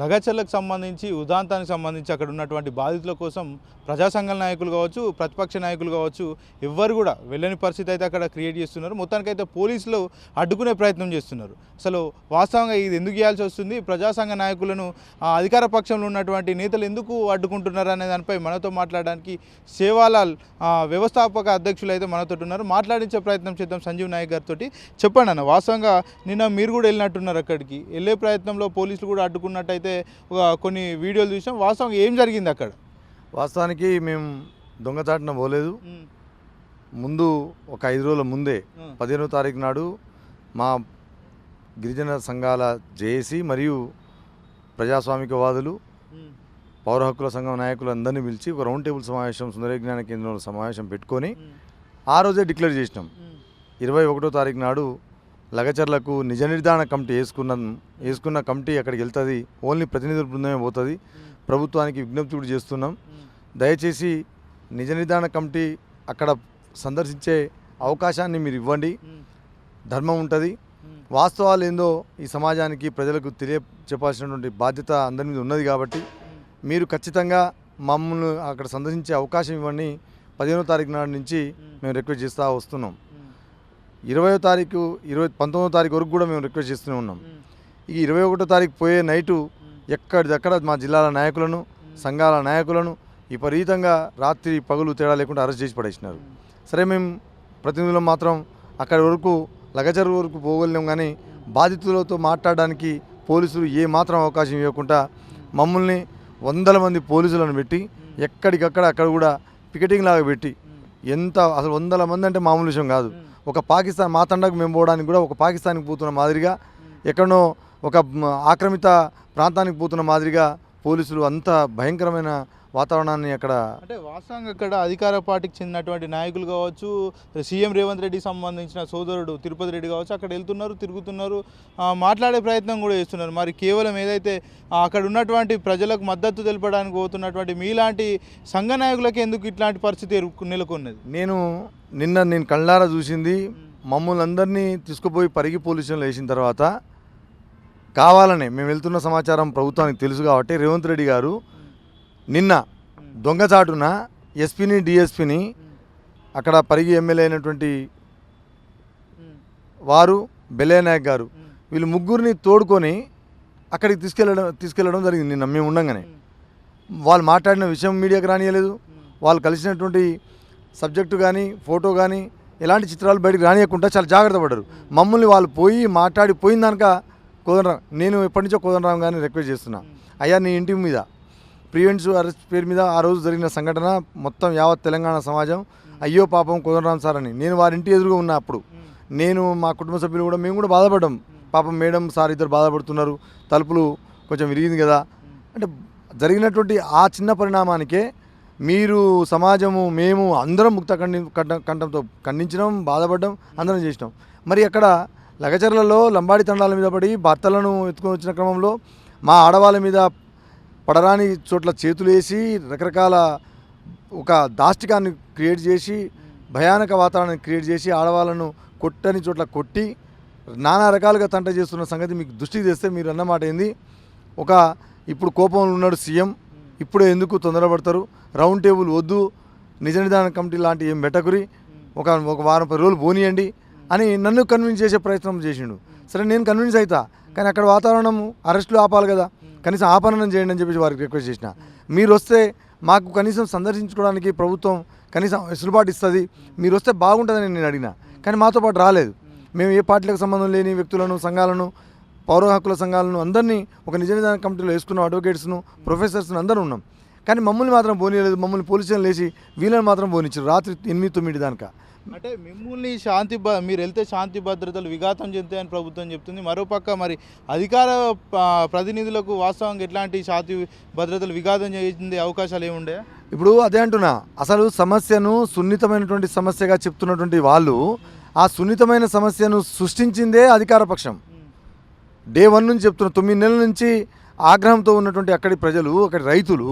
లగచర్లకు సంబంధించి ఉదాంతానికి సంబంధించి అక్కడ ఉన్నటువంటి బాధితుల కోసం ప్రజా సంఘాల నాయకులు కావచ్చు ప్రతిపక్ష నాయకులు కావచ్చు ఎవ్వరు కూడా వెళ్ళని పరిస్థితి అయితే అక్కడ క్రియేట్ చేస్తున్నారు. మొత్తానికైతే పోలీసులు అడ్డుకునే ప్రయత్నం చేస్తున్నారు. అసలు వాస్తవంగా ఇది ఎందుకు చేయాల్సి వస్తుంది? ప్రజాసంఘ నాయకులను అధికార పక్షంలో ఉన్నటువంటి నేతలు ఎందుకు అడ్డుకుంటున్నారు అనే దానిపై మనతో మాట్లాడడానికి సేవాలాల్ వ్యవస్థాపక అధ్యక్షులు అయితే మనతో ఉన్నారు. మాట్లాడించే ప్రయత్నం చేద్దాం సంజీవ్ నాయక్ గారితో చెప్పండి అన్న వాస్తవంగా నిన్న మీరు కూడా వెళ్ళినట్టున్నారు అక్కడికి. వెళ్ళే ప్రయత్నంలో పోలీసులు కూడా అడ్డుకున్నట్టయితే ఒక కొన్ని వీడియోలు చూసాం. వాస్తవంగా ఏం జరిగింది అక్కడ? వాస్తవానికి మేము దొంగచాటున పోలేదు. ముందు ఒక ఐదు రోజుల ముందే పదిహేనో తారీఖు నాడు మా గిరిజన సంఘాల జేఏసీ మరియు ప్రజాస్వామికవాదులు పౌర హక్కుల సంఘం నాయకులు అందరినీ పిలిచి ఒక రౌండ్ టేబుల్ సమావేశం సుందర జ్ఞాన కేంద్రంలో సమావేశం పెట్టుకొని ఆ రోజే డిక్లేర్ చేసినాం. ఇరవై ఒకటో తారీఖు నాడు లగచర్లకు నిజ నిర్ధారణ కమిటీ వేసుకున్న వేసుకున్న కమిటీ అక్కడికి వెళ్తుంది. ఓన్లీ ప్రతినిధుల బృందమే పోతుంది. ప్రభుత్వానికి విజ్ఞప్తి కూడా చేస్తున్నాం. దయచేసి నిజ నిర్ధారణ కమిటీ అక్కడ సందర్శించే అవకాశాన్ని మీరు ఇవ్వండి. ధర్మం ఉంటుంది. వాస్తవాలు ఏందో ఈ సమాజానికి ప్రజలకు తెలియ చెప్పాల్సినటువంటి బాధ్యత అందరి మీద ఉన్నది కాబట్టి మీరు ఖచ్చితంగా మమ్మల్ని అక్కడ సందర్శించే అవకాశం ఇవ్వండి. పదిహేనో తారీఖు నాడు నుంచి మేము రిక్వెస్ట్ చేస్తూ వస్తున్నాం. ఇరవయో తారీఖు ఇరవై పంతొమ్మిదో తారీఖు వరకు కూడా మేము రిక్వెస్ట్ చేస్తూనే ఉన్నాం. ఈ ఇరవై ఒకటో తారీఖు పోయే నైటు ఎక్కడిదక్కడ మా జిల్లాల నాయకులను సంఘాల నాయకులను విపరీతంగా రాత్రి పగులు తేడా లేకుండా అరెస్ట్ చేసి పడేసినారు. సరే మేము ప్రతినిధులం మాత్రం అక్కడి వరకు లగజర్ వరకు పోగలేం కానీ బాధితులతో మాట్లాడడానికి పోలీసులు ఏ మాత్రం అవకాశం ఇవ్వకుండా మమ్మల్ని వందల మంది పోలీసులను పెట్టి ఎక్కడికక్కడ అక్కడ కూడా పికెటింగ్ లాగా పెట్టి ఎంత అసలు వందల మంది అంటే మామూలు విషయం కాదు. ఒక పాకిస్తాన్ మా తండకు మేము పోవడానికి కూడా ఒక పాకిస్తాన్కి పోతున్న మాదిరిగా ఎక్కడనో ఒక ఆక్రమిత ప్రాంతానికి పోతున్న మాదిరిగా పోలీసులు అంత భయంకరమైన వాతావరణాన్ని అక్కడ అంటే వాస్తవంగా ఇక్కడ అధికార పార్టీకి చెందినటువంటి నాయకులు కావచ్చు సీఎం రేవంత్ రెడ్డికి సంబంధించిన సోదరుడు తిరుపతి రెడ్డి కావచ్చు అక్కడ వెళ్తున్నారు తిరుగుతున్నారు మాట్లాడే ప్రయత్నం కూడా చేస్తున్నారు. మరి కేవలం ఏదైతే అక్కడ ఉన్నటువంటి ప్రజలకు మద్దతు తెలపడానికి పోతున్నటువంటి మీలాంటి సంఘ నాయకులకి ఎందుకు ఇట్లాంటి పరిస్థితి నెలకొన్నది? నేను నిన్న నేను కళ్ళారా చూసింది మమ్మల్ని అందరినీ తీసుకుపోయి పరిగి పోలీస్ స్టేషన్లో వేసిన తర్వాత కావాలనే మేము వెళ్తున్న సమాచారం ప్రభుత్వానికి తెలుసు కాబట్టి రేవంత్ రెడ్డి గారు నిన్న దొంగచాటున ఎస్పీని డిఎస్పీని అక్కడ పరిగి ఎమ్మెల్యే అయినటువంటి వారు బెల్లయ్య గారు వీళ్ళు ముగ్గురిని తోడుకొని అక్కడికి తీసుకెళ్ళడం తీసుకెళ్ళడం జరిగింది నిన్న. మేము ఉండగానే. వాళ్ళు మాట్లాడిన విషయం మీడియాకి రానియలేదు. వాళ్ళు కలిసినటువంటి సబ్జెక్టు కానీ ఫోటో కానీ ఎలాంటి చిత్రాలు బయటకు రానియకుండా చాలా జాగ్రత్త పడ్డారు. మమ్మల్ని వాళ్ళు పోయి మాట్లాడి పోయిన దానిక కోదండరాం నేను ఎప్పటి నుంచో కోదండరాం గారిని రిక్వెస్ట్ చేస్తున్నా. అయ్యా నీ ఇంటి మీద ప్రివెంట్స్ అరెస్ట్ పేరు మీద ఆ రోజు జరిగిన సంఘటన మొత్తం యావత్ తెలంగాణ సమాజం అయ్యో పాపం కుదరరాం సార్ అని. నేను వారి ఇంటి ఎదురుగా ఉన్నా అప్పుడు. నేను మా కుటుంబ సభ్యులు కూడా మేము కూడా బాధపడ్డాం. పాపం మేడం సార్ ఇద్దరు బాధపడుతున్నారు. తలుపులు కొంచెం విరిగింది కదా. అంటే జరిగినటువంటి ఆ చిన్న పరిణామానికే మీరు సమాజము మేము అందరం ముక్త ఖండి కంఠంతో ఖండించడం బాధపడడం అందరం చేసినాం. మరి అక్కడ లగచర్లలో లంబాడి తండాల మీద పడి భర్తలను ఎత్తుకొని వచ్చిన క్రమంలో మా ఆడవాళ్ళ మీద పడరాని చోట్ల చేతులు వేసి రకరకాల ఒక దాష్టికాన్ని క్రియేట్ చేసి భయానక వాతావరణాన్ని క్రియేట్ చేసి ఆడవాళ్ళను కొట్టని చోట్ల కొట్టి నానా రకాలుగా తంట చేస్తున్న సంగతి మీకు దృష్టికి తెస్తే మీరు అన్నమాట ఏంది? ఒక ఇప్పుడు కోపంలో ఉన్నాడు సీఎం ఇప్పుడే ఎందుకు తొందరపడతారు? రౌండ్ టేబుల్ వద్దు నిజ నిదాన కమిటీ లాంటి ఏం పెట్టకురి ఒక ఒక వారం పది రోజులు పోనీయండి అని నన్ను కన్విన్స్ చేసే ప్రయత్నం చేసిండు. సరే నేను కన్విన్స్ అవుతా కానీ అక్కడ వాతావరణం అరెస్టులు ఆపాలి కదా. కనీసం ఆపరణం చేయండి అని చెప్పేసి వారికి రిక్వెస్ట్ చేసిన. మీరు వస్తే మాకు కనీసం సందర్శించుకోవడానికి ప్రభుత్వం కనీసం వెసులుబాటు ఇస్తుంది. మీరు వస్తే బాగుంటుందని నేను అడిగిన. కానీ మాతో పాటు రాలేదు. మేము ఏ పార్టీలకు సంబంధం లేని వ్యక్తులను సంఘాలను పౌర హక్కుల సంఘాలను అందరినీ ఒక నిజ నిదాన కమిటీలో వేసుకున్న అడ్వకేట్స్ను ప్రొఫెసర్స్ను అందరూ ఉన్నాం. కానీ మమ్మల్ని మాత్రం పోనీయలేదు. మమ్మల్ని పోలీస్ లేచి వీళ్ళని మాత్రం పోనిచ్చారు. రాత్రి ఎనిమిది తొమ్మిది దానిక. అంటే మిమ్మల్ని శాంతి మీరు వెళ్తే శాంతి భద్రతలు విఘాతం చెందుతాయని ప్రభుత్వం చెప్తుంది. మరోపక్క మరి అధికార ప్రతినిధులకు వాస్తవంగా ఎట్లాంటి శాంతి భద్రతలు విఘాతం చేసింది అవకాశాలు ఏముండే ఇప్పుడు అదే అంటున్నా. అసలు సమస్యను సున్నితమైనటువంటి సమస్యగా చెప్తున్నటువంటి వాళ్ళు ఆ సున్నితమైన సమస్యను సృష్టించిందే అధికార పక్షం. డే వన్ నుంచి చెప్తున్న తొమ్మిది నెలల నుంచి ఆగ్రహంతో ఉన్నటువంటి అక్కడి ప్రజలు అక్కడి రైతులు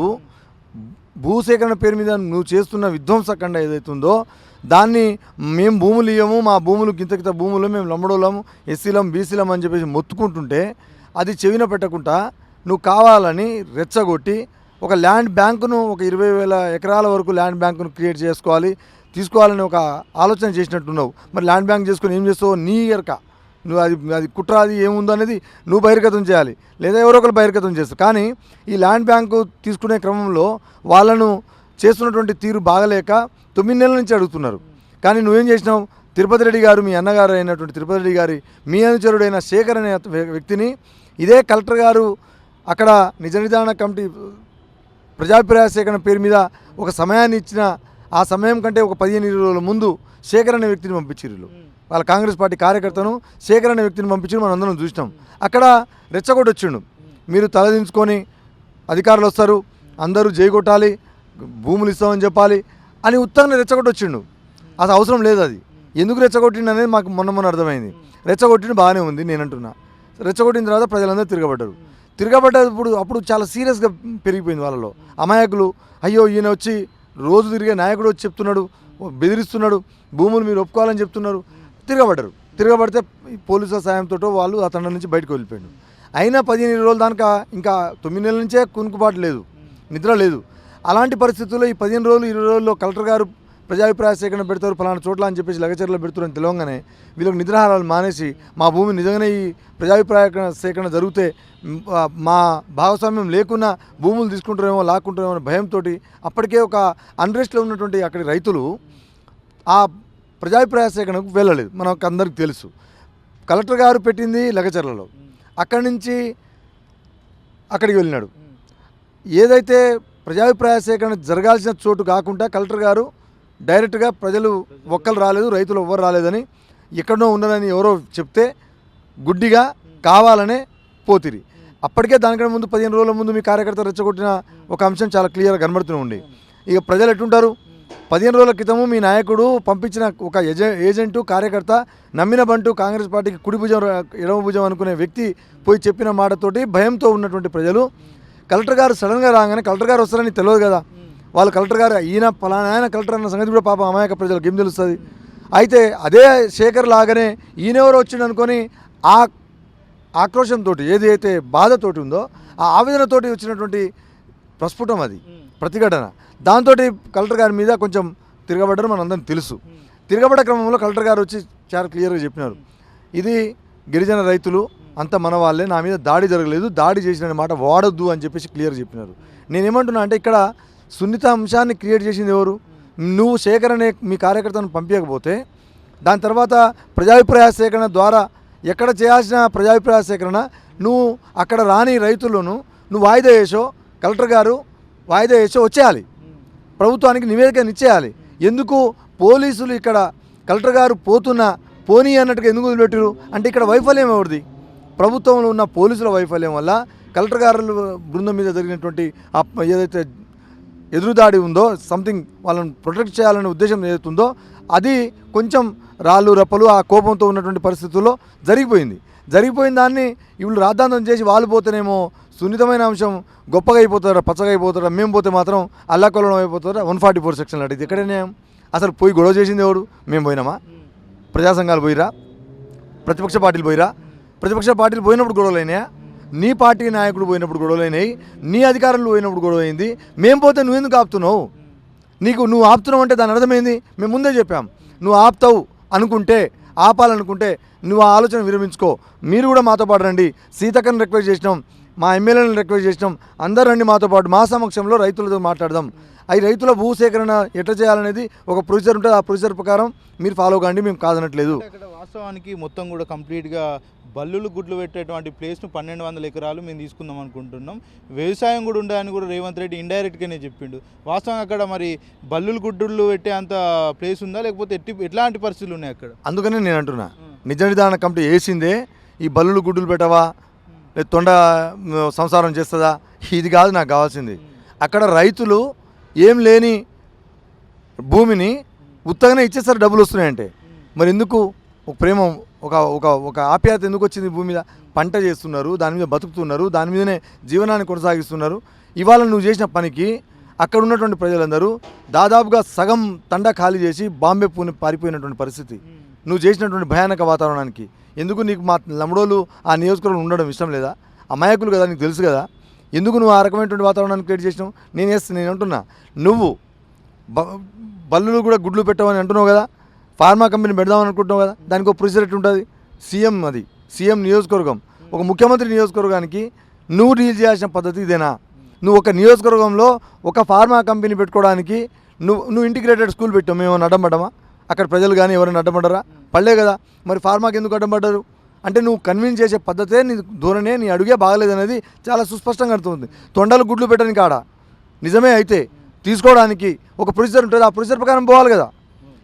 భూసేకరణ పేరు మీద నువ్వు చేస్తున్న విధ్వంసకండ ఏదైతుందో దాన్ని మేము భూములు ఇవ్వము మా భూములు గింత గింత భూములు మేము లంబడోళ్ళము ఎస్సీలం బీసీలం అని చెప్పేసి మొత్తుకుంటుంటే అది చెవిన పెట్టకుండా నువ్వు కావాలని రెచ్చగొట్టి ఒక ల్యాండ్ బ్యాంకును ఒక ఇరవై వేల ఎకరాల వరకు ల్యాండ్ బ్యాంకును క్రియేట్ చేసుకోవాలి తీసుకోవాలని ఒక ఆలోచన చేసినట్టున్నావు. మరి ల్యాండ్ బ్యాంక్ చేసుకుని ఏం చేస్తావు? నీ ఎరక. నువ్వు అది అది కుట్ర అది ఏముందో అనేది నువ్వు బహిర్గతం చేయాలి. లేదా ఎవరో ఒకరు బహిర్గతం చేస్తారు. కానీ ఈ ల్యాండ్ బ్యాంకు తీసుకునే క్రమంలో వాళ్ళను చేస్తున్నటువంటి తీరు బాగలేక తొమ్మిది నెలల నుంచి అడుగుతున్నారు. కానీ నువ్వేం చేసినావు? తిరుపతి రెడ్డి గారు మీ అన్నగారు అయినటువంటి తిరుపతి రెడ్డి గారి మీ అనుచరుడైన శేఖర్ అనే వ్యక్తిని ఇదే కలెక్టర్ గారు అక్కడ నిజ నిర్ధారణ కమిటీ ప్రజాభిప్రాయ సేకరణ పేరు మీద ఒక సమయాన్ని ఇచ్చిన ఆ సమయం కంటే ఒక పదిహేను ఇరవై రోజుల ముందు శేఖర్ అనే వ్యక్తిని పంపించారు వాళ్ళ కాంగ్రెస్ పార్టీ కార్యకర్తను శేఖర్ అనే వ్యక్తిని పంపించి మనం అందరం చూసినాం. అక్కడ రెచ్చగొట్టొచ్చిండు. మీరు తలదించుకొని అధికారులు వస్తారు అందరూ జైగొట్టాలి భూములు ఇస్తామని చెప్పాలి అని ఉత్తరాన్ని రెచ్చగొట్టొచ్చిండు. అసలు అవసరం లేదు అది. ఎందుకు రెచ్చగొట్టిండు అనేది మాకు మొన్న మొన్న అర్థమైంది. రెచ్చగొట్టిండు బాగానే ఉంది నేను అంటున్నా రెచ్చగొట్టిన తర్వాత ప్రజలందరూ తిరగబడ్డారు. తిరగబడ్డప్పుడు అప్పుడు చాలా సీరియస్గా పెరిగిపోయింది వాళ్ళలో. అమాయకులు అయ్యో ఈయన వచ్చి రోజు తిరిగే నాయకుడు వచ్చి చెప్తున్నాడు బెదిరిస్తున్నాడు భూములు మీరు ఒప్పుకోవాలని చెప్తున్నారు. తిరగబడ్డారు. తిరగబడితే ఈ పోలీసుల సాయంతో వాళ్ళు అతని నుంచి బయటకు వెళ్ళిపోయాడు. అయినా పదిహేను రోజులు రోజుల ఇంకా తొమ్మిది నెలల నుంచే కునుకుబాటు లేదు. నిద్ర లేదు. అలాంటి పరిస్థితుల్లో ఈ పదిహేను రోజులు ఇరవై రోజుల్లో కలెక్టర్ గారు ప్రజాభిప్రాయ సేకరణ పెడతారు ఫలానా చోట్ల అని చెప్పేసి లగచర్యలు పెడుతున్నారని తెలియగానే వీళ్ళకి నిద్రాహారాలు మానేసి మా భూమి నిజంగానే ఈ ప్రజాభిప్రాయ సేకరణ జరిగితే మ్, భాగస్వామ్యం లేకున్నా భూములు తీసుకుంటారేమో లాక్కుంటారేమో అనే భయంతో అప్పటికే ఒక అన్రెస్ట్లో ఉన్నటువంటి అక్కడి రైతులు ఆ ప్రజాభిప్రాయ సేకరణకు వెళ్ళలేదు. మనకు అందరికి తెలుసు. కలెక్టర్ గారు పెట్టింది లగచర్లలో. అక్కడి నుంచి అక్కడికి వెళ్ళినాడు. ఏదైతే ప్రజాభిప్రాయ సేకరణ జరగాల్సిన చోటు కాకుండా కలెక్టర్ గారు డైరెక్ట్గా ప్రజలు ఒక్కరు రాలేదు రైతులు ఎవ్వరు రాలేదని ఎక్కడో ఉండదని ఎవరో చెప్తే గుడ్డిగా కావాలనే పోతిరి. అప్పటికే దానికంటే ముందు పదిహేను రోజుల ముందు మీ కార్యకర్త రెచ్చగొట్టిన ఒక అంశం చాలా క్లియర్గా కనబడుతూ ఉండి ఇక ప్రజలు ఎట్టుంటారు? పదిహేను రోజుల క్రితము మీ నాయకుడు పంపించిన ఒక ఏజెంటు కార్యకర్త నమ్మిన బంటు కాంగ్రెస్ పార్టీకి కుడి భుజం ఎడమ భుజం అనుకునే వ్యక్తి పోయి చెప్పిన మాటతోటి భయంతో ఉన్నటువంటి ప్రజలు కలెక్టర్ గారు సడన్గా రాగానే కలెక్టర్ గారు వస్తారని తెలియదు కదా. వాళ్ళు కలెక్టర్ గారు ఈయన పలానా ఆయన కలెక్టర్ అన్న సంగతి కూడా పాపం అమాయక ప్రజలకు ఏం తెలుస్తుంది? అయితే అదే శేఖర్ లాగానే ఈయనెవరు వచ్చిండు అనుకొని ఆ ఆక్రోషంతో ఏది అయితే బాధతోటి ఉందో ఆ ఆవేదనతోటి వచ్చినటువంటి ప్రస్ఫుటం అది ప్రతిఘటన. దాంతో కలెక్టర్ గారి మీద కొంచెం తిరగబడ్డారు మనందరం తెలుసు. తిరగబడ్డ క్రమంలో కలెక్టర్ గారు వచ్చి చాలా క్లియర్గా చెప్పినారు. ఇది గిరిజన రైతులు అంత మన వాళ్ళే నా మీద దాడి జరగలేదు దాడి చేసిన మాట వాడొద్దు అని చెప్పేసి క్లియర్ చెప్పినారు. నేనేమంటున్నా అంటే ఇక్కడ సున్నిత అంశాన్ని క్రియేట్ చేసింది ఎవరు? నువ్వు శేఖర్ అనే మీ కార్యకర్తను పంపించకపోతే దాని తర్వాత ప్రజాభిప్రాయ సేకరణ ద్వారా ఎక్కడ చేయాల్సిన ప్రజాభిప్రాయ సేకరణ నువ్వు అక్కడ రాని రైతులను నువ్వు వాయిదా వేసో కలెక్టర్ గారు వాయిదా వేసో వచ్చేయాలి. ప్రభుత్వానికి నివేదిక ఇచ్చేయాలి. ఎందుకు పోలీసులు ఇక్కడ కలెక్టర్ గారు పోతున్నా పోనీ అన్నట్టుగా ఎందుకు వదిలిపెట్టారు అంటే ఇక్కడ వైఫల్యం ఎవరిది? ప్రభుత్వంలో ఉన్న పోలీసుల వైఫల్యం వల్ల కలెక్టర్ గారు బృందం మీద జరిగినటువంటి ఏదైతే ఎదురుదాడి ఉందో సంథింగ్ వాళ్ళని ప్రొటెక్ట్ చేయాలనే ఉద్దేశం ఏదైతే ఉందో అది కొంచెం రాళ్ళు రప్పలు ఆ కోపంతో ఉన్నటువంటి పరిస్థితుల్లో జరిగిపోయింది. జరిగిపోయిన దాన్ని వీళ్ళు రాద్ధాంతం చేసి వాళ్ళు పోతేనేమో సున్నితమైన అంశం గొప్పగా అయిపోతారా పచ్చగా అయిపోతారా మేము పోతే మాత్రం అల్లాకొల్లం అయిపోతారా వన్ ఫార్టీ ఫోర్ సెక్షన్ అంటే ఇది ఎక్కడనే అసలు పోయి గొడవ చేసింది ఎవడు మేము పోయినామా? ప్రజా సంఘాలు పోయిరా? ప్రతిపక్ష పార్టీలు పోయిరా? ప్రతిపక్ష పార్టీలు పోయినప్పుడు గొడవలైనాయా నీ పార్టీ నాయకుడు పోయినప్పుడు గొడవలు నీ అధికారులు పోయినప్పుడు గొడవ అయింది. మేము పోతే నువ్వు ఎందుకు ఆపుతున్నావు? నీకు నువ్వు ఆపుతున్నావు అంటే దాని అర్థమైంది మేము ముందే చెప్పాం. నువ్వు ఆపుతావు అనుకుంటే ఆపాలనుకుంటే నువ్వు ఆ ఆలోచన విరమించుకో. మీరు కూడా మాతో పాటు రండి. సీతక్కని రిక్వెస్ట్ చేసినాం. మా ఎమ్మెల్యేలను రిక్వెస్ట్ చేసినాం. అందరు రండి మాతో పాటు. మా సమక్షంలో రైతులతో మాట్లాడదాం. అవి రైతుల భూసేకరణ ఎట్లా చేయాలనేది ఒక ప్రొసీజర్ ఉంటుంది. ఆ ప్రొసీజర్ ప్రకారం మీరు ఫాలో కాండి. మేము కాదనట్లేదు. వాస్తవానికి మొత్తం కూడా కంప్లీట్గా బల్లులు గుడ్లు పెట్టేటువంటి ప్లేస్ను పన్నెండు వందల ఎకరాలు మేము తీసుకుందాం అనుకుంటున్నాం. వ్యవసాయం కూడా ఉండాలని కూడా రేవంత్ రెడ్డి ఇండైరెక్ట్గానే చెప్పిండు. వాస్తవం అక్కడ మరి బల్లులు గుడ్డులు పెట్టే అంత ప్లేస్ ఉందా? లేకపోతే ఎట్టి ఎట్లాంటి పరిస్థితులు ఉన్నాయి అక్కడ? అందుకనే నేను అంటున్నా. నిజ నిర్ధారణ కమిటీ వేసిందే. ఈ బల్లులు గుడ్డులు పెట్టవా? లేదు తొండ సంసారం చేస్తుందా? ఇది కాదు నాకు కావాల్సింది. అక్కడ రైతులు ఏం లేని భూమిని ఉత్తగానే ఇచ్చేసరి డబ్బులు వస్తున్నాయంటే. మరి ఎందుకు? ఒక ప్రేమ ఒక ఒక ఒక ఆప్యాయత ఎందుకు వచ్చింది భూమి మీద? పంట చేస్తున్నారు దాని మీద బతుకుతున్నారు దాని మీదనే జీవనాన్ని కొనసాగిస్తున్నారు. ఇవాళ నువ్వు చేసిన పనికి అక్కడ ఉన్నటువంటి ప్రజలందరూ దాదాపుగా సగం తండ ఖాళీ చేసి బాంబే పూని పారిపోయినటువంటి పరిస్థితి. నువ్వు చేసినటువంటి భయానక వాతావరణానికి ఎందుకు నీకు మా లమడోలు ఆ నియోజకవర్గం ఉండడం ఇష్టం లేదా? అమాయకులు కదా నీకు తెలుసు కదా. ఎందుకు నువ్వు ఆ రకమైనటువంటి వాతావరణాన్ని క్రియేట్ చేసినావు? నేను వేస్తే నేను అంటున్నా. నువ్వు బ బల్లులు కూడా గుడ్లు పెట్టవని అంటున్నావు కదా. ఫార్మా కంపెనీ పెడదామని అనుకుంటున్నావు కదా. దానికి ఒక ప్రొసీజర్ ఎట్టు ఉంటుంది సీఎం అది. సీఎం నియోజకవర్గం. ఒక ముఖ్యమంత్రి నియోజకవర్గానికి నువ్వు డీల్ చేయాల్సిన పద్ధతి ఇదేనా? నువ్వు ఒక నియోజకవర్గంలో ఒక ఫార్మా కంపెనీ పెట్టుకోవడానికి నువ్వు నువ్వు ఇంటిగ్రేటెడ్ స్కూల్ పెట్టావు. మేము నడమడమా? అక్కడ ప్రజలు కానీ ఎవరైనా నడమడరా? పడలే కదా. మరి ఫార్మాకి ఎందుకు అడ్డం అంటే నువ్వు కన్విన్స్ చేసే పద్ధతే నీ ధోరణే నీ అడుగే బాగలేదనేది చాలా సుస్పష్టంగా అర్థమవుతుంది. తొండలు గుడ్లు పెట్టడానికి కాడ నిజమే అయితే తీసుకోవడానికి ఒక ప్రొసీజర్ ఉంటుంది ఆ ప్రొసీజర్ ప్రకారం పోవాలి కదా.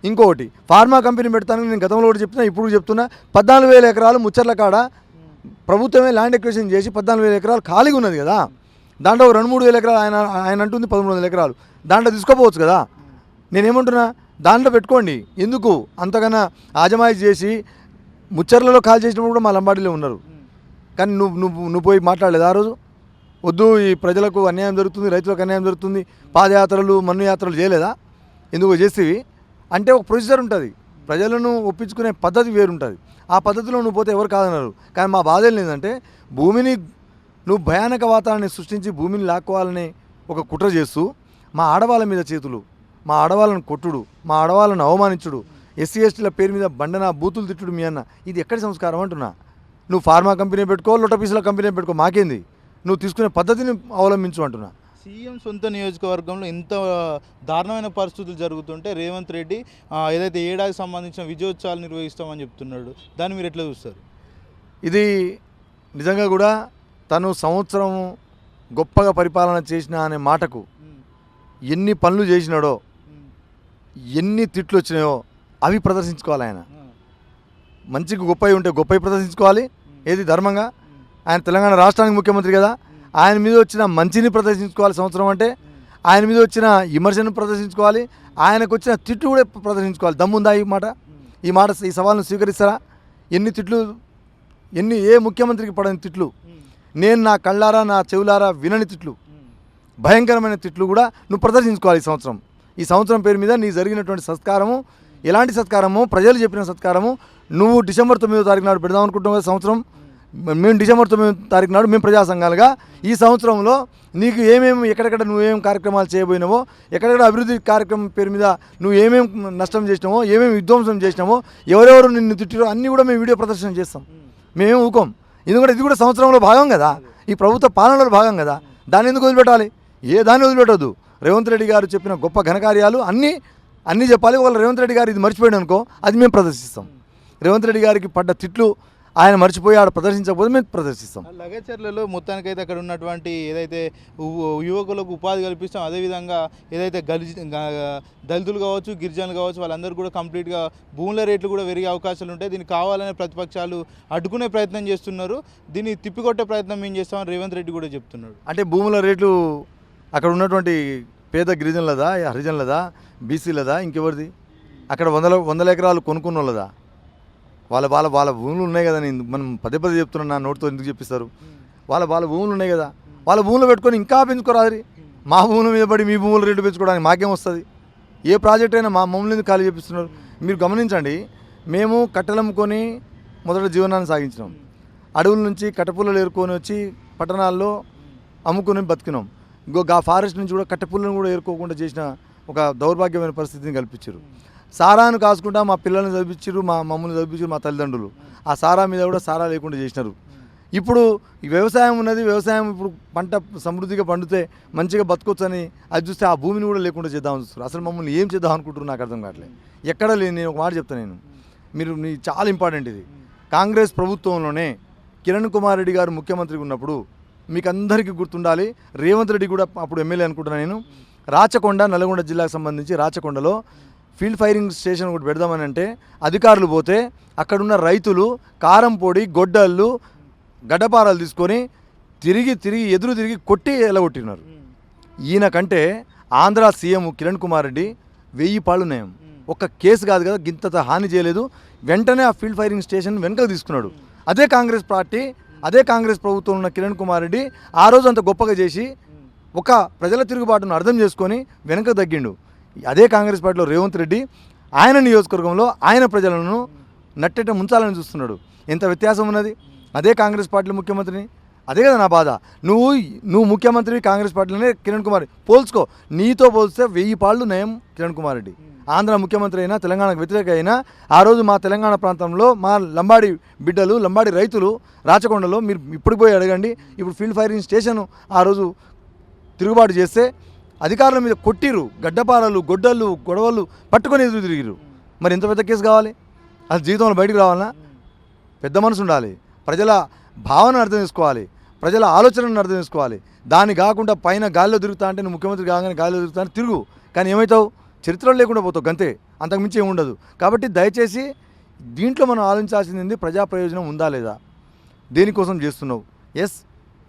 ఇంకొకటి ఫార్మా కంపెనీ పెడతానని నేను గతంలో కూడా చెప్తున్నా ఇప్పుడు చెప్తున్నా పద్నాలుగు వేల ఎకరాలు ముచ్చర్ల కాడ ప్రభుత్వమే ల్యాండ్ ఎక్వేషన్ చేసి పద్నాలుగు వేల ఎకరాలు ఖాళీగా ఉన్నది కదా. దాంట్లో రెండు మూడు వేల ఎకరాలు ఆయన ఆయన అంటుంది పదమూడు వందల ఎకరాలు. దాంట్లో తీసుకోపోవచ్చు కదా. నేనేమంటున్నా? దాంట్లో పెట్టుకోండి. ఎందుకు? అంతకన్నా ఆజమాయి చేసి ముచ్చర్లలో కాల్ చేసినప్పుడు కూడా మా లంబాడీలో ఉన్నారు. కానీ నువ్వు నువ్వు నువ్వు పోయి మాట్లాడలేదు ఆ రోజు? వద్దు ఈ ప్రజలకు అన్యాయం జరుగుతుంది రైతులకు అన్యాయం జరుగుతుంది పాదయాత్రలు మన్ను యాత్రలు చేయలేదా? ఎందుకు చేసేవి? అంటే ఒక ప్రొసీజర్ ఉంటుంది. ప్రజలను ఒప్పించుకునే పద్ధతి వేరుంటుంది. ఆ పద్ధతిలో నువ్వు పోతే ఎవరు కాదన్నారు. కానీ మా బాధ ఏంటంటే భూమిని నువ్వు భయానక వాతావరణాన్ని సృష్టించి భూమిని లాక్కోవాలని ఒక కుట్ర చేస్తూ మా ఆడవాళ్ళ మీద చేతులు మా ఆడవాళ్ళను కొట్టుడు మా ఆడవాళ్ళను అవమానించుడు. ఎస్సీ ఎస్టీల పేరు మీద బండన బూతులు తిట్టుడు మీ అన్న. ఇది ఎక్కడి సంస్కారం అంటున్నా? నువ్వు ఫార్మా కంపెనీ పెట్టుకో లొట్ట పీసుల కంపెనీ పెట్టుకో మాకేంది? నువ్వు తీసుకునే పద్ధతిని అవలంబించు అంటున్నా. సీఎం సొంత నియోజకవర్గంలో ఇంత దారుణమైన పరిస్థితులు జరుగుతుంటే రేవంత్ రెడ్డి ఏదైతే ఏడాదికి సంబంధించిన విజయోత్సవాలు నిర్వహిస్తామని చెప్తున్నాడు దాన్ని మీరు ఎట్లా చూస్తారు? ఇది నిజంగా కూడా తను సంవత్సరం గొప్పగా పరిపాలన చేసిన అనే మాటకు ఎన్ని పనులు చేసినాడో ఎన్ని తిట్లు వచ్చినాయో అవి ప్రదర్శించుకోవాలి ఆయన. మంచికి గొప్పవి ఉంటే గొప్పవి ప్రదర్శించుకోవాలి. ఏది ధర్మంగా? ఆయన తెలంగాణ రాష్ట్రానికి ముఖ్యమంత్రి కదా. ఆయన మీద వచ్చిన మంచిని ప్రదర్శించుకోవాలి సంవత్సరం అంటే ఆయన మీద వచ్చిన విమర్శను ప్రదర్శించుకోవాలి. ఆయనకు వచ్చిన తిట్టు కూడా ప్రదర్శించుకోవాలి. దమ్ముందా ఈ మాట? ఈ మాట ఈ సవాల్ను స్వీకరిస్తారా? ఎన్ని తిట్లు ఎన్ని ఏ ముఖ్యమంత్రికి పడని తిట్లు? నేను నా కళ్ళారా నా చెవులారా వినని తిట్లు? భయంకరమైన తిట్లు కూడా నువ్వు ప్రదర్శించుకోవాలి ఈ సంవత్సరం. ఈ సంవత్సరం పేరు మీద నీ జరిగినటువంటి సత్కారము ఎలాంటి సత్కారము ప్రజలు చెప్పిన సత్కారము నువ్వు డిసెంబర్ తొమ్మిదో తారీఖు నాడు పెడదాం అనుకుంటున్నావు కదా సంవత్సరం మేము డిసెంబర్ తొమ్మిదో తారీఖు నాడు మేము ప్రజా సంఘాలుగా ఈ సంవత్సరంలో నీకు ఏమేమి ఎక్కడెక్కడ నువ్వేం కార్యక్రమాలు చేయబోయినావో ఎక్కడెక్కడ అభివృద్ధి కార్యక్రమం పేరు మీద నువ్వు ఏమేమి నష్టం చేసినావో ఏమేమి విధ్వంసం చేసినావో ఎవరెవరు నిన్ను తిట్టిరో అన్నీ కూడా మేము వీడియో ప్రదర్శన చేస్తాం. మేమేం ఊకోం. ఎందుకంటే ఇది కూడా సంవత్సరంలో భాగం కదా. ఈ ప్రభుత్వ పాలనలో భాగం కదా. దాన్ని ఎందుకు వదిలిపెట్టాలి? ఏ దాన్ని వదిలిపెట్టద్దు? రేవంత్ రెడ్డి గారు చెప్పిన గొప్ప ఘనకార్యాలు అన్నీ అన్నీ చెప్పాలి. ఒకవేళ రేవంత్ రెడ్డి గారు ఇది మర్చిపోయాడు అనుకో అది మేము ప్రదర్శిస్తాం. రేవంత్ రెడ్డి గారికి పడ్డ తిట్లు ఆయన మర్చిపోయి ఆడ ప్రదర్శించకపోతే మేము ప్రదర్శిస్తాం. లగచర్లలో మొత్తానికైతే అక్కడ ఉన్నటువంటి ఏదైతే యువకులకు ఉపాధి కల్పిస్తాం అదేవిధంగా ఏదైతే గలిజ దళితులు కావచ్చు గిరిజనులు కావచ్చు వాళ్ళందరూ కూడా కంప్లీట్గా భూముల రేట్లు కూడా పెరిగే అవకాశాలు ఉంటాయి. దీన్ని కావాలనే ప్రతిపక్షాలు అడ్డుకునే ప్రయత్నం చేస్తున్నారు. దీన్ని తిప్పికొట్టే ప్రయత్నం మేము చేస్తామని రేవంత్ రెడ్డి కూడా చెప్తున్నాడు. అంటే భూముల రేట్లు అక్కడ ఉన్నటువంటి పేద గిరిజనులదా హరిజనులదా బీసీలదా ఇంకెవరిది? అక్కడ వందల వందల ఎకరాలు కొనుక్కున్న వాళ్ళదా వాళ్ళ వాళ్ళ వాళ్ళ భూములు ఉన్నాయి కదా నేను మనం పదే పదే చెప్తున్నా నా నోటితో ఎందుకు చెప్పిస్తారు? వాళ్ళ వాళ్ళ భూములు ఉన్నాయి కదా వాళ్ళ భూములు పెట్టుకొని ఇంకా పెంచుకోరాదు మా భూముల మీద పడి మీ భూములు రేటు పెంచుకోవడానికి మాకేం వస్తుంది? ఏ ప్రాజెక్ట్ అయినా మా మమ్మల్ని ఖాళీ చేపిస్తున్నారు? మీరు గమనించండి మేము కట్టెలమ్ముకొని మొదట జీవనాన్ని సాగించినాం. అడవుల నుంచి కట్టపుల్లలు ఏరుకొని వచ్చి పట్టణాల్లో అమ్ముకుని బతికినాం. ఇంకో ఆ ఫారెస్ట్ నుంచి కూడా కట్టెపుల్లను కూడా ఏరుకోకుండా చేసిన ఒక దౌర్భాగ్యమైన పరిస్థితిని కల్పించారు. సారాను కాసుకుంటా మా పిల్లల్ని చదివించారు మా మమ్మల్ని చదివించారు మా తల్లిదండ్రులు. ఆ సారా మీద కూడా సారా లేకుండా చేసినారు. ఇప్పుడు ఈ వ్యవసాయం ఉన్నది వ్యవసాయం ఇప్పుడు పంట సమృద్ధిగా పండితే మంచిగా బతకొచ్చని అది చూస్తే ఆ భూమిని కూడా లేకుండా చేద్దామని చూస్తారు అసలు మమ్మల్ని ఏం చేద్దాం అనుకుంటున్నారు నాకు అర్థం కావట్లేదు ఎక్కడ లేని నేను ఒక మాట చెప్తాను నేను. మీరు మీ చాలా ఇంపార్టెంట్ ఇది. కాంగ్రెస్ ప్రభుత్వంలోనే కిరణ్ కుమార్ రెడ్డి గారు ముఖ్యమంత్రిగా ఉన్నప్పుడు మీకు అందరికీ గుర్తుండాలి. రేవంత్ రెడ్డి కూడా అప్పుడు ఎమ్మెల్యే అనుకుంటున్నాను నేను. రాచకొండ నల్గొండ జిల్లాకు సంబంధించి రాచకొండలో ఫీల్డ్ ఫైరింగ్ స్టేషన్ ఒకటి పెడదామని అంటే అధికారులు పోతే అక్కడున్న రైతులు కారం పొడి గొడ్డళ్ళు గడ్డపారాలు తీసుకొని తిరిగి తిరిగి ఎదురు తిరిగి కొట్టి ఎలగొట్టినారు. ఈయన కంటే ఆంధ్ర సీఎం కిరణ్ కుమార్ రెడ్డి వెయ్యి పాళ్ళు నయం. ఒక్క కేసు కాదు కదా గింత హాని చేయలేదు. వెంటనే ఆ ఫీల్డ్ ఫైరింగ్ స్టేషన్ వెనుకకు తీసుకున్నాడు. అదే కాంగ్రెస్ పార్టీ అదే కాంగ్రెస్ ప్రభుత్వం ఉన్న కిరణ్ కుమార్ రెడ్డి ఆ రోజు అంత గొప్పగా చేసి ఒక ప్రజల తిరుగుబాటును అర్థం చేసుకొని వెనక తగ్గిండు. అదే కాంగ్రెస్ పార్టీలో రేవంత్ రెడ్డి ఆయన నియోజకవర్గంలో ఆయన ప్రజలను నట్టెట ముంచాలని చూస్తున్నాడు. ఎంత వ్యత్యాసం ఉన్నది? అదే కాంగ్రెస్ పార్టీలో ముఖ్యమంత్రిని? అదే కదా నా బాధ. నువ్వు నువ్వు ముఖ్యమంత్రి కాంగ్రెస్ పార్టీలోనే కిరణ్ కుమార్ పోల్చుకో. నీతో పోల్స్తే వెయ్యి పాళ్ళు నయం కిరణ్ కుమార్ రెడ్డి. ఆంధ్ర ముఖ్యమంత్రి అయినా తెలంగాణకు వ్యతిరేక అయినా ఆ రోజు మా తెలంగాణ ప్రాంతంలో మా లంబాడి బిడ్డలు లంబాడి రైతులు రాచకొండలో మీరు ఇప్పుడు పోయి అడగండి ఇప్పుడు ఫీల్డ్ ఫైరింగ్ స్టేషన్ ఆ రోజు తిరుగుబాటు చేస్తే అధికారుల మీద కొట్టిరు గడ్డపారలు గొడ్డళ్ళు గొడవలు పట్టుకొని ఎదురు తిరిగిరు మరి ఎంత పెద్ద కేసు కావాలి? అది జీవితంలో బయటికి రావాలన్నా పెద్ద మనసు ఉండాలి. ప్రజల భావన అర్థం చేసుకోవాలి. ప్రజల ఆలోచనను అర్థం చేసుకోవాలి. దాన్ని కాకుండా పైన గాలిలో తిరుగుతా అంటే నువ్వు ముఖ్యమంత్రి కాగానే గాలిలో తిరుగుతా అంటే తిరుగు. కానీ ఏమవుతావు? చరిత్రలో లేకుండా పోతావు గంతే. అంతకుమించి ఏమి ఉండదు కాబట్టి దయచేసి దీంట్లో మనం ఆలోచించాల్సింది ఏంది? ప్రజా ప్రయోజనం ఉందా లేదా? దేనికోసం చేస్తున్నావు? ఎస్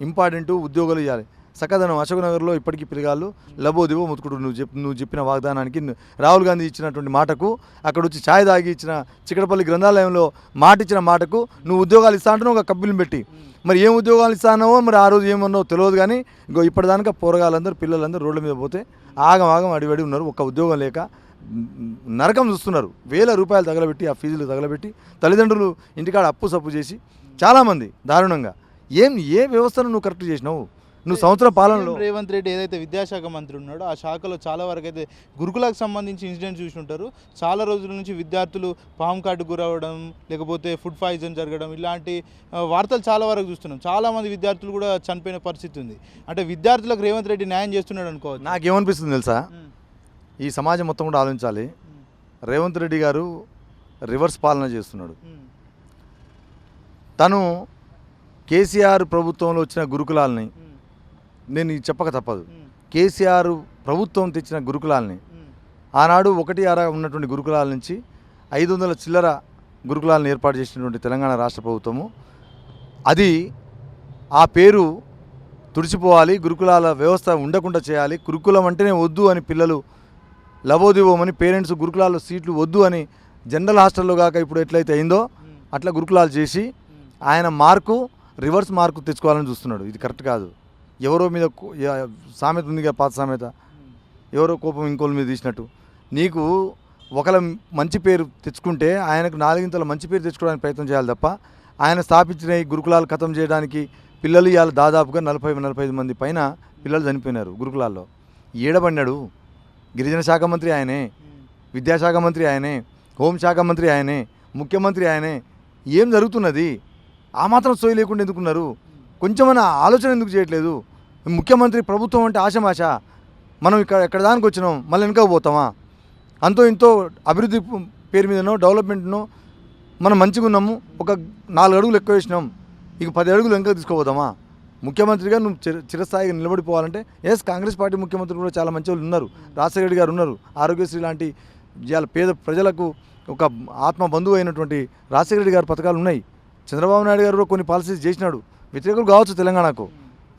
ఇంపార్టెంట్ ఉద్యోగాలు ఇవ్వాలి సకదనం అశోక్ నగర్లో ఇప్పటికీ పిలగాళ్ళు లబోదివో ముతుకుడు నువ్వు చెప్ నువ్వు చెప్పిన వాగ్దానానికి రాహుల్ గాంధీ ఇచ్చినటువంటి మాటకు అక్కడ వచ్చి ఛాయ్ తాగి ఇచ్చిన చిక్కడపల్లి గ్రంథాలయంలో మాట ఇచ్చిన మాటకు నువ్వు ఉద్యోగాలు ఇస్తా అంటున్నావు ఒక కబ్బిలు పెట్టి. మరి ఏం ఉద్యోగాలు ఇస్తానో మరి ఆ రోజు ఏమన్నావో తెలియదు కానీ ఇంకో ఇప్పటిదాకా పోరగాళ్ళందరూ పిల్లలందరూ రోడ్ల మీద పోతే ఆగం ఆగం అడివడి ఉన్నారు. ఒక్క ఉద్యోగం లేక నరకం చూస్తున్నారు. వేల రూపాయలు తగలబెట్టి ఆ ఫీజులు తగలబెట్టి తల్లిదండ్రులు ఇంటికాడ అప్పు సప్పు చేసి చాలామంది దారుణంగా. ఏం ఏ వ్యవస్థను నువ్వు కరెక్ట్ చేసినావు? నువ్వు సంవత్సరం పాలనలో రేవంత్ రెడ్డి ఏదైతే విద్యాశాఖ మంత్రి ఉన్నాడో ఆ శాఖలో చాలా వరకు అయితే గురుకులకు సంబంధించి ఇన్సిడెంట్ చూసి ఉంటారు. చాలా రోజుల నుంచి విద్యార్థులు పాము కాటు గురవడం లేకపోతే ఫుడ్ పాయిజన్ జరగడం ఇలాంటి వార్తలు చాలా వరకు చూస్తున్నాం. చాలా మంది విద్యార్థులు కూడా చనిపోయిన పరిస్థితి ఉంది. అంటే విద్యార్థులకు రేవంత్ రెడ్డి న్యాయం చేస్తున్నాడు అనుకోవచ్చు. నాకేమనిపిస్తుంది తెలుసా? ఈ సమాజం మొత్తం కూడా ఆలోచించాలి. రేవంత్ రెడ్డి గారు రివర్స్ పాలన చేస్తున్నాడు. తను కేసీఆర్ ప్రభుత్వంలో వచ్చిన గురుకులాలని నేను చెప్పక తప్పదు. కేసీఆర్ ప్రభుత్వం తెచ్చిన గురుకులాలని ఆనాడు ఒకటి అర ఉన్నటువంటి గురుకులాల నుంచి ఐదు వందల చిల్లర గురుకులాలను ఏర్పాటు చేసినటువంటి తెలంగాణ రాష్ట్ర ప్రభుత్వము. అది ఆ పేరు తుడిచిపోవాలి గురుకులాల వ్యవస్థ ఉండకుండా చేయాలి గురుకులం అంటేనే వద్దు అని పిల్లలు లబోదివోమని పేరెంట్స్ గురుకులాల్లో సీట్లు వద్దు అని జనరల్ హాస్టల్లో కాక ఇప్పుడు ఎట్లయితే అయిందో అట్లా గురుకులాలు చేసి ఆయన మార్కు రివర్స్ మార్కు తెచ్చుకోవాలని చూస్తున్నాడు. ఇది కరెక్ట్ కాదు. ఎవరో మీద సామెత ఉంది కదా పాత సామెత. ఎవరో కోపం ఇంకోళ్ళ మీద తీసినట్టు. నీకు ఒకళ్ళ మంచి పేరు తెచ్చుకుంటే ఆయనకు నాలుగింతల మంచి పేరు తెచ్చుకోవడానికి ప్రయత్నం చేయాలి తప్ప ఆయన స్థాపించిన ఈ గురుకులాలు ఖతం చేయడానికి పిల్లలు ఇవాళ దాదాపుగా నలభై నలభై ఐదు మంది పైన పిల్లలు చనిపోయినారు గురుకులాల్లో. ఏడబడినాడు గిరిజన శాఖ మంత్రి ఆయనే విద్యాశాఖ మంత్రి ఆయనే హోంశాఖ మంత్రి ఆయనే ముఖ్యమంత్రి ఆయనే. ఏం జరుగుతున్నది? ఆ మాత్రం సోయి లేకుండా ఎందుకున్నారు? కొంచెమైనా ఆలోచన ఎందుకు చేయట్లేదు? ముఖ్యమంత్రి ప్రభుత్వం అంటే ఆశమాష. మనం ఇక్కడ ఎక్కడ దానికి వచ్చినాం? మళ్ళీ వెనక పోతామా? అంతో ఇంతో అభివృద్ధి పేరు మీదనో డెవలప్మెంట్నో మనం మంచిగా ఉన్నాము. ఒక నాలుగు అడుగులు ఎక్కువ వేసినాం. ఇక పది అడుగులు వెనక తీసుకుపోతామా? ముఖ్యమంత్రిగా నువ్వు చిర- చిరస్థాయిగా నిలబడిపోవాలంటే ఎస్ కాంగ్రెస్ పార్టీ ముఖ్యమంత్రులు కూడా చాలా మంచి వాళ్ళు ఉన్నారు. రాజశేఖర రెడ్డి గారు ఉన్నారు. ఆరోగ్యశ్రీ లాంటి ఇవాళ పేద ప్రజలకు ఒక ఆత్మ బంధువు అయినటువంటి రాజశేఖర రెడ్డి గారి పథకాలు ఉన్నాయి. చంద్రబాబు నాయుడు గారు కూడా కొన్ని పాలసీస్ చేసినాడు. వ్యతిరేకులు కావచ్చు తెలంగాణకు.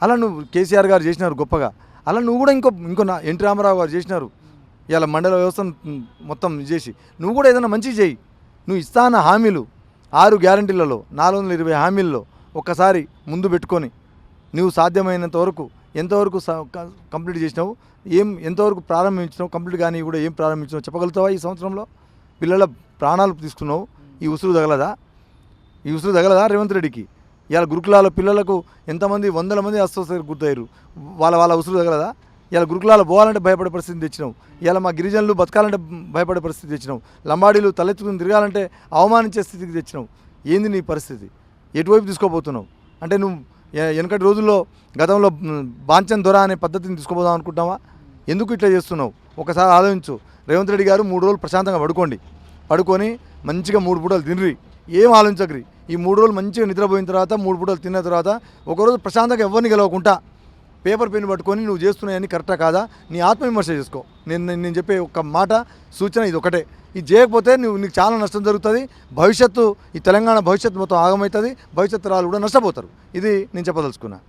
అలా నువ్వు కేసీఆర్ గారు చేసినారు గొప్పగా. అలా నువ్వు కూడా ఇంకో ఇంకో నా ఎన్టీ రామారావు గారు చేసినారు. ఇలా మండల వ్యవస్థను మొత్తం ఇది చేసి. నువ్వు కూడా ఏదైనా మంచి చేయి. నువ్వు ఇస్తాన హామీలు ఆరు గ్యారంటీలలో నాలుగు వందల ఇరవై హామీల్లో ఒక్కసారి ముందు పెట్టుకొని నువ్వు సాధ్యమైనంత వరకు ఎంతవరకు కంప్లీట్ చేసినావు ఏం ఎంతవరకు ప్రారంభించినావు కంప్లీట్ కానీ కూడా ఏం ప్రారంభించినావు చెప్పగలుగుతావా ఈ సంవత్సరంలో? పిల్లల ప్రాణాలు తీసుకున్నావు ఈ ఉసురు తగలదా? ఈ ఉసురు తగలదా రేవంత్ రెడ్డికి? ఇవాళ గురుకులాల పిల్లలకు ఎంతమంది వందల మంది అస్వస్థతకు గుర్తయ్యారు వాళ్ళ వాళ్ళ ఉసురు తగలదా? ఇలా గురుకులాలు పోవాలంటే భయపడే పరిస్థితి తెచ్చినావు. ఇవాళ మా గిరిజనులు బతకాలంటే భయపడే పరిస్థితి తెచ్చినావు. లంబాడీలు తలెత్తుకుని తిరగాలంటే అవమానించే స్థితికి తెచ్చినావు. ఏంది నీ పరిస్థితి? ఎటువైపు తీసుకోబోతున్నావు అంటే నువ్వు వెనకటి రోజుల్లో గతంలో బాంచన్ దొర అనే పద్ధతిని తీసుకోబోదాం అనుకుంటావా ఎందుకు ఇట్లా చేస్తున్నావు? ఒకసారి ఆలోచించు. రేవంత్ రెడ్డి గారు మూడు రోజులు ప్రశాంతంగా పడుకోండి. పడుకొని మంచిగా మూడు పూటలు తినరి. ఏం ఆలోచించకరి? ఈ మూడు రోజులు మంచిగా నిద్రపోయిన తర్వాత మూడు పూటలు తిన్న తర్వాత ఒకరోజు ప్రశాంతంగా ఎవరిని గెలవకుండా పేపర్ పెన్ పట్టుకొని నువ్వు చేస్తున్నాయని కరెక్టా కాదా? నీ ఆత్మవిమర్శ చేసుకో. నేను నేను చెప్పే ఒక మాట సూచన ఇది ఒకటే. ఇది చేయకపోతే నువ్వు నీకు చాలా నష్టం జరుగుతుంది. భవిష్యత్తు ఈ తెలంగాణ భవిష్యత్తు మొత్తం ఆగమవుతుంది. భవిష్యత్తు రాళ్ళు కూడా నష్టపోతారు. ఇది నేను చెప్పదలుచుకున్నా.